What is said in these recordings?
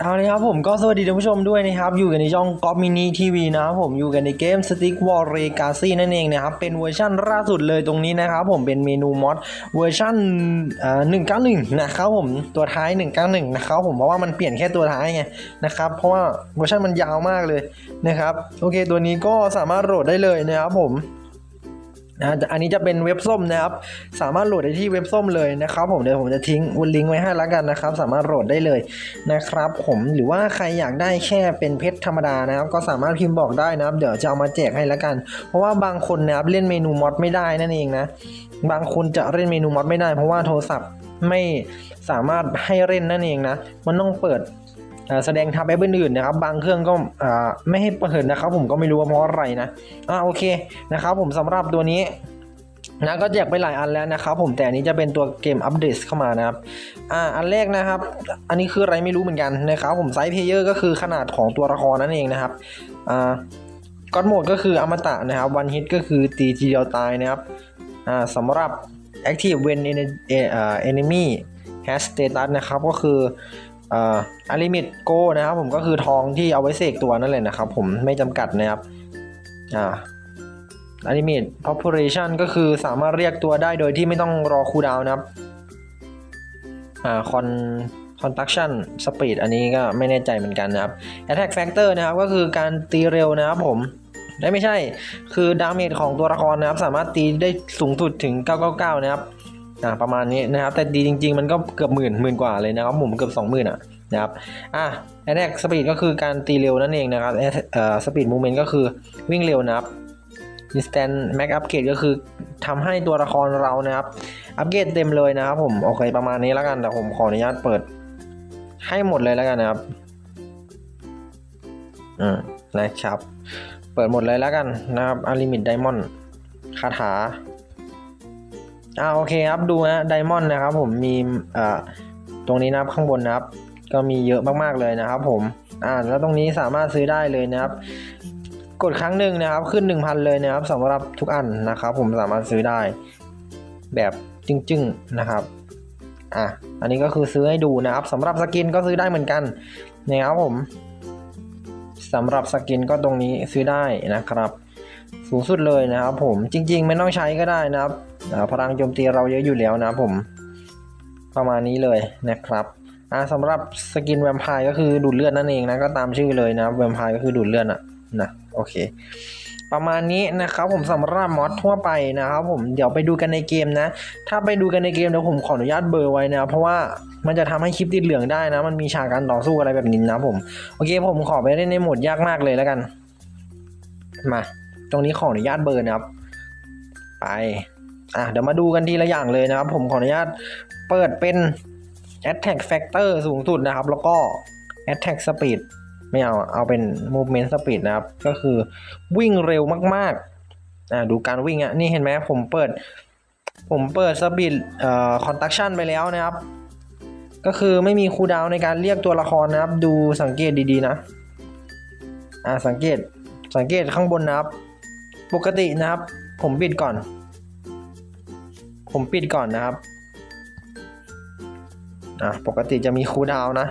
เอาเลยครับผมก็สวัสดีท่านผู้ชมด้วยนะครับ อยู่กันในช่องก๊อปมินิทีวีนะครับผมอยู่กันในเกม Stick War Legacy นั่นเองนะครับ เป็นเวอร์ชั่นล่าสุดเลยตรงนี้นะครับ ผมเป็นเมนูมอดเวอร์ชั่นอ่า191 นะครับผมตัวท้าย 191 นะครับผมเพราะว่ามันเปลี่ยนแค่ตัวท้ายไงนะครับ เพราะว่าเวอร์ชันมันยาวมากเลยนะครับ โอเคตัวนี้ก็สามารถโหลดได้เลยนะครับผม นะอันนี้จะเป็นเว็บส้มนะครับ สามารถโหลดได้ที่เว็บส้มเลยนะครับผมเดี๋ยวผมจะทิ้งลิงก์ไว้ให้แล้วกันนะครับ สามารถโหลดได้เลยนะครับ ผมหรือว่าใครอยากได้แค่เป็นเพชรธรรมดานะครับ ก็สามารถพิมพ์บอกได้นะครับ เดี๋ยวจะเอามาแจกให้แล้วกัน เพราะว่าบางคนนะครับเล่นเมนูมอดไม่ได้นั่นเองนะ บางคนจะเล่นเมนูมอดไม่ได้ เพราะว่าโทรศัพท์ไม่สามารถให้เล่นนั่นเองนะ มันต้องเปิด แสดงทับแอปอื่นๆนะครับบางเครื่องก็ไม่ให้เปิดนะครับ ผมก็ไม่รู้ว่าเพราะอะไรนะอ่าโอเคนะครับผมสำหรับตัวนี้นะก็แจกไปหลายอันแล้วนะครับผมแต่อันนี้จะเป็นตัวเกมอัปเดตเข้ามานะครับอ่าอันแรกนะครับ อันนี้คืออะไรไม่รู้เหมือนกันนะครับผมไซส์เพลเยอร์ก็คือขนาดของตัวละครนั่นเองนะครับอ่าก็อดโหมดก็คืออมตะนะครับวันฮิตก็คือตีทีเดียวตายนะครับอ่าสำหรับ active when enemy has status นะครับก็คือ อ่าลิมิตโกนะครับผมก็คือทองที่เอาไว้เสกตัวนั่นแหละนะครับผมไม่จำกัดนะครับอ่าอลิมิต population ก็คือสามารถเรียกตัวได้โดยที่ไม่ต้องรอคูดาวนะครับอ่า con conduction speed อันนี้ก็ไม่แน่ใจเหมือนกันนะครับ attack factor นะครับก็คือการตีเร็วนะครับผมได้ไม่ใช่คือดาเมจของตัวละครนะครับ สามารถตีได้สูงสุดถึง 999 นะครับ อ่าประมาณนี้นะครับ แต่ดีจริง ๆ มันก็เกือบหมื่นหมื่นกว่าเลยนะครับผมเกือบสองหมื่นอะนะครับอะแอ t แ c กสปีดก็คือการตีเร็วนั่นเองนะครับเอ่อสปีดมูเมนต์ก็คือวิ่งเร็วนะครับ instant max upgrade ก็คือทำให้ตัวละครเรานะครับ อัปเกรดเต็มเลยนะครับผมโอเคประมาณนี้แล้วกันแต่ผมขออนุญาตเปิด ให้หมดเลยแล้วกันนะครับอืมนะครับ เปิดหมดเลยแล้วกันนะครับอลิมิตไดมอนด์คาถา อ่าโอเคครับดูนะไดมอนด์นะครับผมมีอ่าตรงนี้นะครับข้างบนนะครับ ก็มีเยอะมากๆเลยนะครับ ผมอ่าแล้วตรงนี้สามารถซื้อได้เลยนะครับ กดครั้งหนึ่งนะครับ ขึ้น 1,000 เลยนะครับสำหรับทุกอันนะครับ ผมสามารถซื้อได้แบบจึ้งๆนะครับอะอันนี้ก็คือซื้อให้ดูนะครับสำหรับสกินก็ซื้อได้เหมือนกันนะครับผมสำหรับสกินก็ตรงนี้ซื้อได้นะครับ สูงสุดเลยนะครับผมจริง ๆ ไม่ต้องใช้ก็ได้นะครับพลังโจมตีเราเยอะอยู่แล้วนะครับผมประมาณนี้เลยนะครับอ่าสำหรับสกินแวมไพร์ก็คือดูดเลือดนั่นเองนะก็ตามชื่อเลยนะแวมไพร์ก็คือดูดเลือดอะนะโอเค ประมาณนี้นะครับผมสำหรับมอดทั่วไปนะครับผมเดี๋ยวไปดูกันในเกมนะ ถ้าไปดูกันในเกมเดี๋ยวผมขออนุญาตเบอร์ไว้นะเพราะว่ามันจะทำให้คลิปติดเหลืองได้นะ มันมีฉากการต่อสู้อะไรแบบนี้นะผมโอเคผมขอไปเล่นในโหมดยากมากเลยแล้วกันมา ตรงนี้ขออนุญาตเบอร์นะครับ ไปอะเดี๋ยวมาดูกันทีละอย่างเลยนะครับ ผมขออนุญาตเปิดเป็น attack factor สูงสุดนะครับ แล้วก็ attack speed ไม่เอา เอาเป็น movement speed นะครับ ก็คือวิ่งเร็วมากๆอะดูการวิ่งอะ นี่เห็นไหมผมเปิด ผมเปิด speed เอ่อ conduction ไปแล้วนะครับ ก็คือไม่มีคูดาวในการเรียกตัวละครนะครับ ดูสังเกตดีๆนะ อ่าสังเกต สังเกตข้างบนนะครับ ปกตินะครับ ผมปิดก่อน ผมปิดก่อนนะครับอะปกติจะมีคูลดาวนะ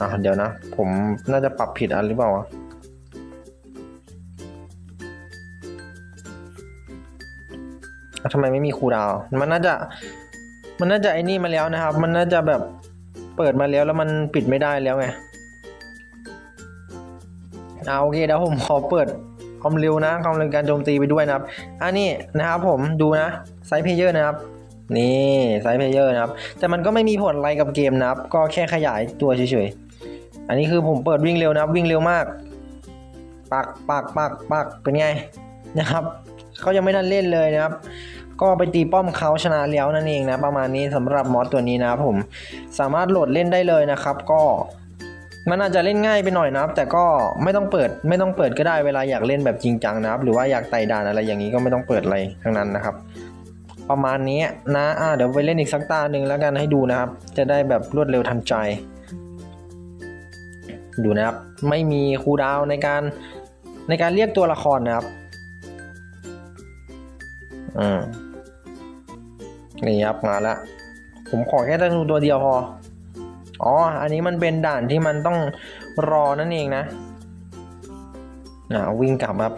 อะเดี๋ยวนะ ผมน่าจะปรับผิดอันหรือเปล่าอะทำไมไม่มีคูดาว มันน่าจะ มันน่าจะไอ้นี่มาแล้วนะครับ มันน่าจะแบบเปิดมาแล้วแล้วมันปิดไม่ได้แล้วไง เอาโอเคเดี๋ยวผมขอเปิด ความเร็วนะความเร็วการโจมตีไปด้วยนะครับ อันนี้นะครับผมดูนะไซส์เพเยอร์นะครับนี่ไซส์เพเยอร์นะครับ แต่มันก็ไม่มีผลอะไรกับเกมนะครับ ก็แค่ขยายตัวเฉยๆ อันนี้คือผมเปิดวิ่งเร็วนะครับ วิ่งเร็วมาก ปักปักปักปักเป็นไงนะครับเขายังไม่ทันเล่นเลยนะครับ ก็ไปตีป้อมเขาชนะแล้วนั่นเองนะ ประมาณนี้สำหรับมอสตัวนี้นะครับผม สามารถโหลดเล่นได้เลยนะครับ ก็ มันอาจจะเล่นง่ายไปหน่อยนะครับ แต่ก็ไม่ต้องเปิดไม่ต้องเปิดก็ได้เวลาอยากเล่นแบบจริงจังนะครับ หรือว่าอยากไต่ด่านอะไรอย่างนี้ก็ไม่ต้องเปิดอะไรทั้งนั้นนะครับ ประมาณนี้นะอ่าเดี๋ยวไปเล่นอีกสักตาหนึ่งแล้วกันให้ดูนะครับ จะได้แบบรวดเร็วทันใจ ดูนะครับ ไม่มีคูดาวในการในการเรียกตัวละครนะครับอืมนี่ครับมาแล้วผมขอแค่ธนูตัวเดียวพอ อ๋อ อันนี้มันเป็นด่านที่มันต้องรอนั่นเองนะอ่าวิ่งกลับครับ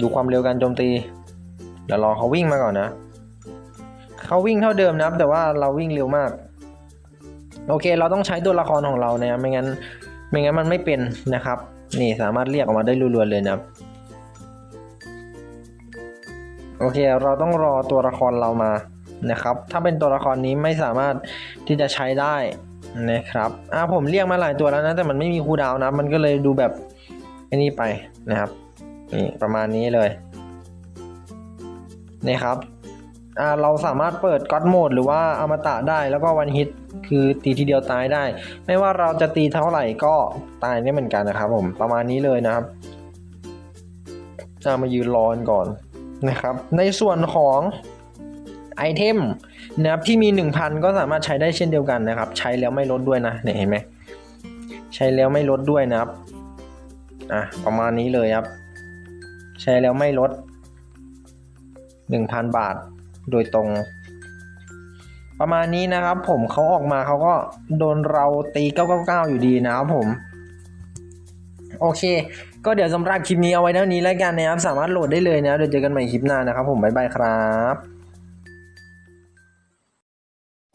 ดูความเร็วการโจมตี เดี๋ยวรอเขาวิ่งมาก่อนนะ เขาวิ่งเท่าเดิมนะครับ แต่ว่าเราวิ่งเร็วมาก โอเค เราต้องใช้ตัวละครของเรานะไม่งั้น ไม่งั้นมันไม่เป็นนะครับ นี่สามารถเรียกออกมาได้รัวๆเลยนะครับ โอเค เราต้องรอตัวละครเรามา นะครับ ถ้าเป็นตัวละครนี้ไม่สามารถที่จะใช้ได้นะครับอ่าผมเรียกมาหลายตัวแล้วนะ แต่มันไม่มีคูดาวนะ มันก็เลยดูแบบไอ้นี่ไปนะครับนี่ประมาณนี้เลยนี่ครับอ่าเราสามารถเปิดก็ d โหมดหรือว่าอมตะได้แล้วก็วันฮิตคือตีทีเดียวตายได้ ไม่ว่าเราจะตีเท่าไหร่ก็ตายได้เหมือนกันนะครับผมประมาณนี้เลยนะครับจะมายืนรอนก่อนนะครับ ในส่วนของ ไอเทมนะครับที่มี 1,000 ก็สามารถใช้ได้เช่นเดียวกันนะครับ ใช้แล้วไม่ลดด้วยนะเนี่ยเห็นไหมใช้แล้วไม่ลดด้วยนะครับอะประมาณนี้เลยครับ ใช้แล้วไม่ลด 1,000 บาทโดยตรง ประมาณนี้นะครับ ผมเขาออกมาเขาก็โดนเราตี 999 อยู่ดีนะครับผมโอเค ก็เดี๋ยวสำหรับคลิปนี้เอาไว้เท่านี้แล้วกันนะครับ สามารถโหลดได้เลยนะเดี๋ยวเจอกันใหม่คลิปหน้านะครับผม บ๊ายบายครับ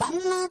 Thank you.